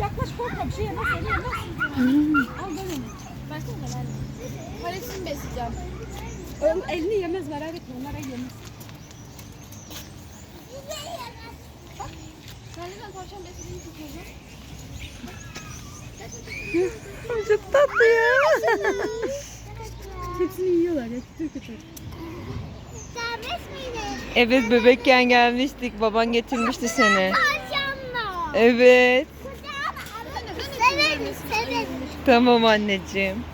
Yaklaş korkma bir şey yemez seni yemez. Al ben onu. Versene de ver. Paresini besleyeceğim. Oğlum elini yemez merak etme onlara yemez. Sen neden tavşan beslediğini? Çok tatlı ya. Hepsini yiyorlar ya. Kötü kötü. Serbest? Evet bebekken gelmiştik. Baban getirmişti seni. Tavşanla. Evet. Tamam anneciğim.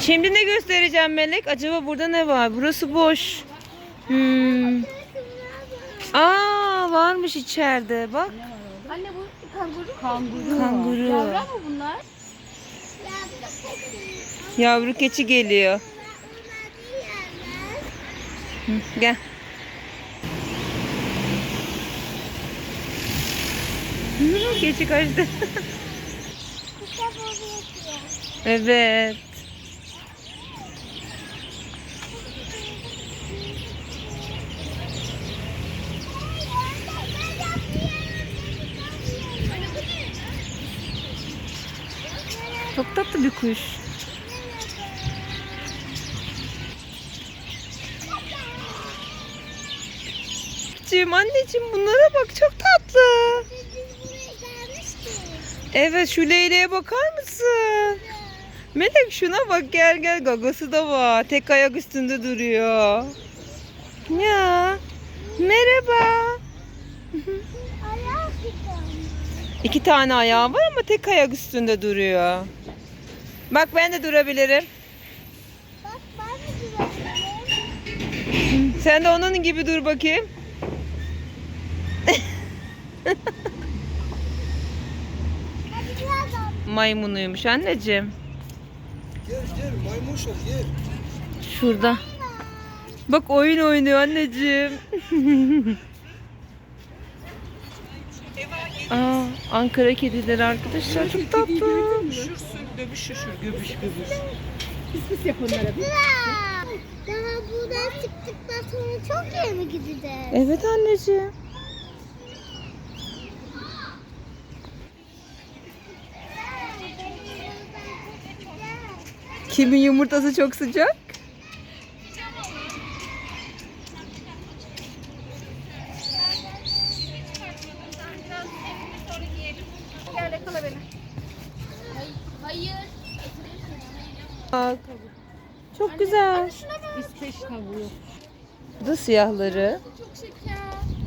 Şimdi ne göstereceğim Melek? Acaba burada ne var? Burası boş. Hmm. Aa varmış içeride bak. Anne bu kanguru. Kanguru. Kanguru. Yavru mu bunlar? Yavru keçi geliyor. Hı, gel. Keçi kaçtı. evet. Çok tatlı bir kuş. Anneciğim, anneciğim bunlara bak çok tatlı. Evet şu leyleğe bakar mısın? Melek şuna bak gel gel gagası da var. Tek ayak üstünde duruyor. Ya merhaba. İki tane ayağı var ama tek ayak üstünde duruyor. Bak ben de durabilirim. Bak ben de durabilirim. Sen de onun gibi dur bakayım. Hadi biraz daha. Maymunuymuş anneciğim. Gel gel maymuş ol gel. Şurada. Bak oyun oynuyor anneciğim. Aa, Ankara kedileri arkadaşlar çok tatlı. Üşürsün dövüş şişir göbüş göbüş. Pis pis yap onlara bir. Daha buradan çıktıktan sonra çok yere mi gideceğiz? Evet anneciğim. Kimin yumurtası çok sıcak? Bak. Çok güzel. İsveç tavuğu. Bu da siyahları. Çok şeker.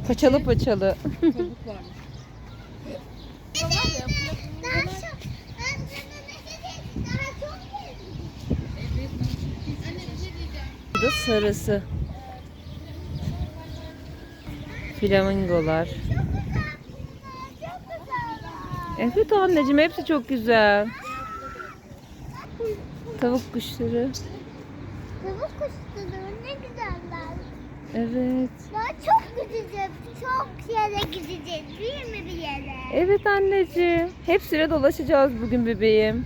Paçalı paçalı. Tavuk varmış. Var ya. Daha çok. Ben sana ne dedim? Daha çok yere Anne bir şey diyeceğim. Bu da sarısı. Flamingolar. Evet anneciğim hepsi çok güzel. Tavuk kuşları. Tavuk kuşları ne güzeller. Evet. Daha çok gideceğiz. Çok yere gideceğiz değil mi bir yere? Evet anneciğim. Hepsine dolaşacağız bugün bebeğim.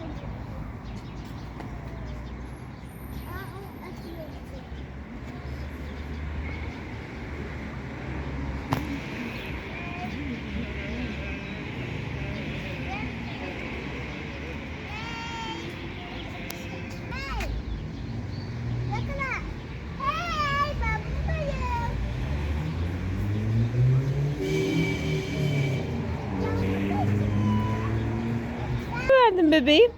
Ne bebeğim?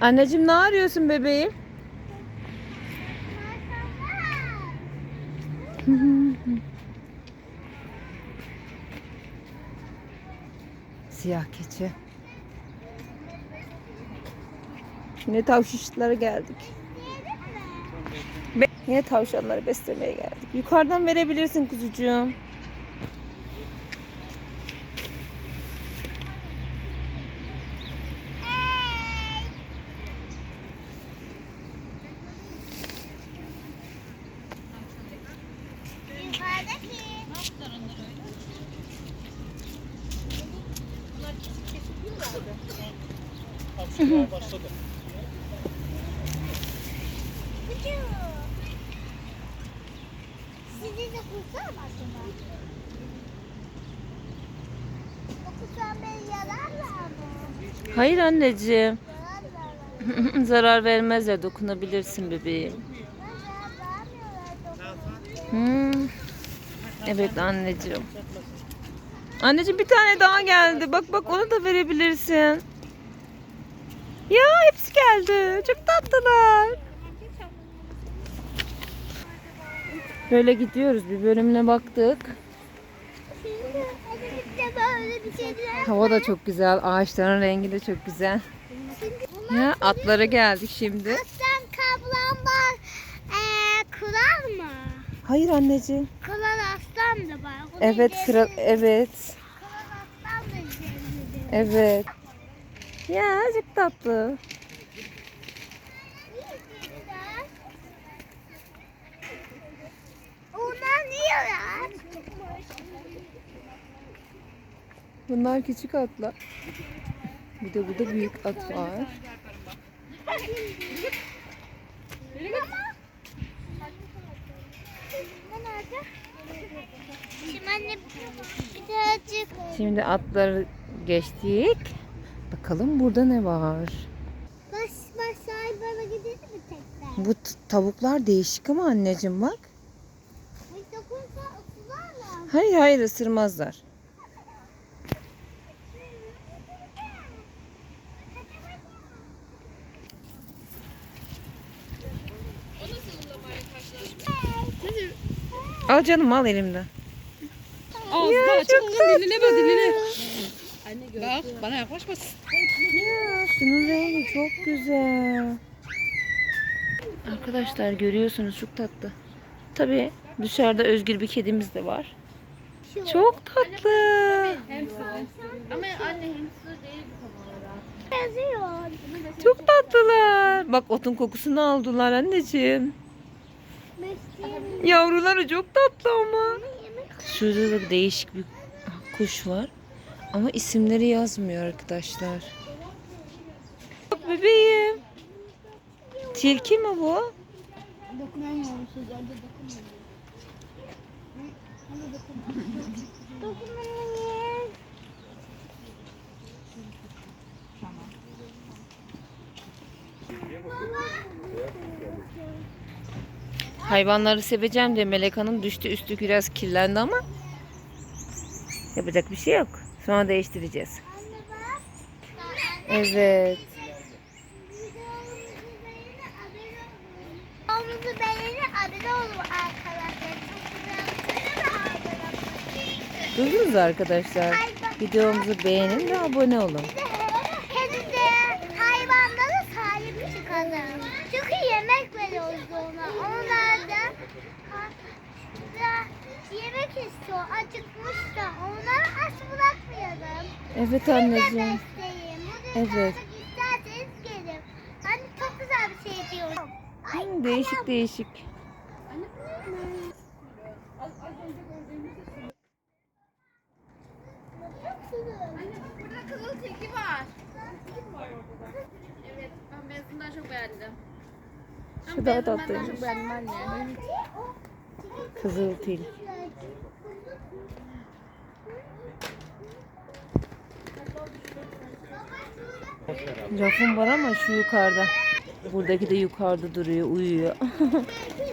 Anneciğim ne arıyorsun bebeğim? Siyah keçi. Yine tavşanlara geldik. Yine tavşanları beslemeye geldik. Yukarıdan verebilirsin kuzucuğum. Yukarıdaki. Ne öyle? Bunlar kesip kesip başladı. Kursam acaba? Okursam beni yararlar mı? Hayır anneciğim. Zarar vermezler dokunabilirsin bebeğim. Hmm. Evet anneciğim. Anneciğim bir tane daha geldi. Bak bak onu da verebilirsin. Ya hepsi geldi. Çok tatlılar. Böyle gidiyoruz. Bir bölümüne baktık. Hava da çok güzel. Ağaçların rengi de çok güzel. Ya atlara geldik şimdi. aslan kaplanlar eee kral mı? Hayır anneciğim. Kral aslan da var. Onu Evet kral evet. Kral aslan da. Evet. Ya çok tatlı. Onlar yiyorlar. Bunlar küçük atlar. Bir de burada büyük at var. Şimdi atları geçtik. Bakalım burada ne var? baş baş sahibine gidelim mi tekrar? Bu tavuklar değişik ama anneciğim bak. Hayır hayır ısırmazlar. Al canım al elimden. Ağzını açık diline bak diline. Bak bana yaklaşmasın. Ya şunun rengi çok güzel. Arkadaşlar görüyorsunuz çok tatlı. Tabii dışarıda özgür bir kedimiz de var. Çok tatlı. Ama anne hamster değil. Yazıyor. Çok tatlılar. Bak otun kokusunu aldılar anneciğim. Yavruları çok tatlı ama. Şurada da değişik bir kuş var. Ama isimleri yazmıyor arkadaşlar. Bak bebeğim. Tilki mi bu? Dokunamıyorum sözlerde dokunmuyorum. Hayvanları seveceğim diye Melek Hanım düştü üstü biraz kirlendi ama yapacak bir şey yok. Sonra değiştireceğiz. Evet. Videomuzu beğenin abone olun arkadaşlar. Çok güzel. Duydunuz arkadaşlar. Videomuzu beğenin ve abone olun. Kedi de hayvanlara sahip çıkalım. Çünkü yemek veriyoruz ona. Onlar da, yemek istiyor. Acıkmış da. Onları aç bırakmayalım. Evet anneciğim. Evet. gelin. Anne çok güzel bir şey diyorum. Ay, Hmm, değişik değişik. çok güzel. Anne bak burada kızıl tilki var. Evet ben beyazından çok beğendim. Ama Şu daha beyazından daha tatlıymış. çok beğendim anne. Kızıl til. Rafım var ama şu yukarıda. Buradaki de yukarıda duruyor, uyuyor.